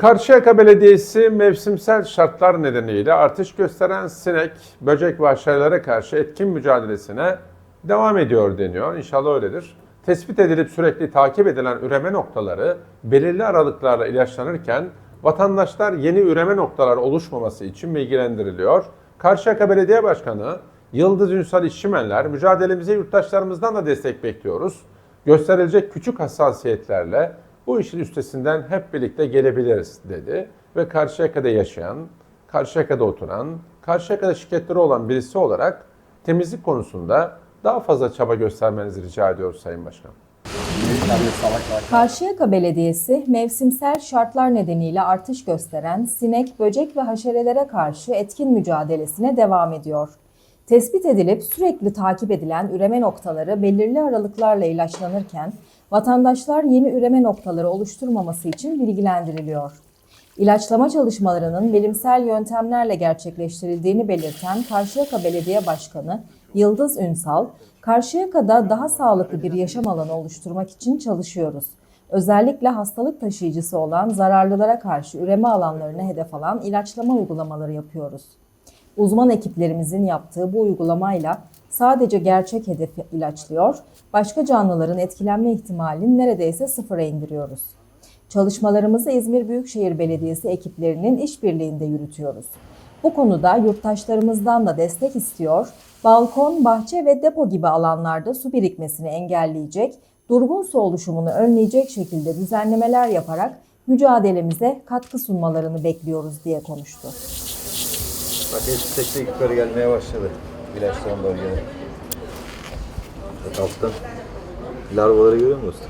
Karşıyaka Belediyesi mevsimsel şartlar nedeniyle artış gösteren sinek, böcek ve karşı etkin mücadelesine devam ediyor deniyor. İnşallah öyledir. Tespit edilip sürekli takip edilen üreme noktaları belirli aralıklarla ilaçlanırken vatandaşlar yeni üreme noktalar oluşmaması için bilgilendiriliyor. Karşıyaka Belediye Başkanı Yıldız Ünsal İşçimenler mücadelemize yurttaşlarımızdan da destek bekliyoruz. Gösterilecek küçük hassasiyetlerle bu işin üstesinden hep birlikte gelebiliriz dedi. Ve Karşıyaka'da yaşayan, Karşıyaka'da oturan, Karşıyaka'da şirketleri olan birisi olarak temizlik konusunda daha fazla çaba göstermenizi rica ediyoruz Sayın Başkan. Karşıyaka Belediyesi mevsimsel şartlar nedeniyle artış gösteren sinek, böcek ve haşerelere karşı etkin mücadelesine devam ediyor. Tespit edilip sürekli takip edilen üreme noktaları belirli aralıklarla ilaçlanırken vatandaşlar yeni üreme noktaları oluşturmaması için bilgilendiriliyor. İlaçlama çalışmalarının bilimsel yöntemlerle gerçekleştirildiğini belirten Karşıyaka Belediye Başkanı Yıldız Ünsal, Karşıyaka'da daha sağlıklı bir yaşam alanı oluşturmak için çalışıyoruz. Özellikle hastalık taşıyıcısı olan zararlılara karşı üreme alanlarını hedef alan ilaçlama uygulamaları yapıyoruz. Uzman ekiplerimizin yaptığı bu uygulamayla sadece gerçek hedefi ilaçlıyor, başka canlıların etkilenme ihtimalini neredeyse sıfıra indiriyoruz. Çalışmalarımızı İzmir Büyükşehir Belediyesi ekiplerinin işbirliğinde yürütüyoruz. Bu konuda yurttaşlarımızdan da destek istiyor, balkon, bahçe ve depo gibi alanlarda su birikmesini engelleyecek, durgun su oluşumunu önleyecek şekilde düzenlemeler yaparak mücadelemize katkı sunmalarını bekliyoruz diye konuştu. Bak hepsi tek tek yukarı gelmeye başladı. İlaçtan bölgede. Bak alttan larvaları görüyor musun?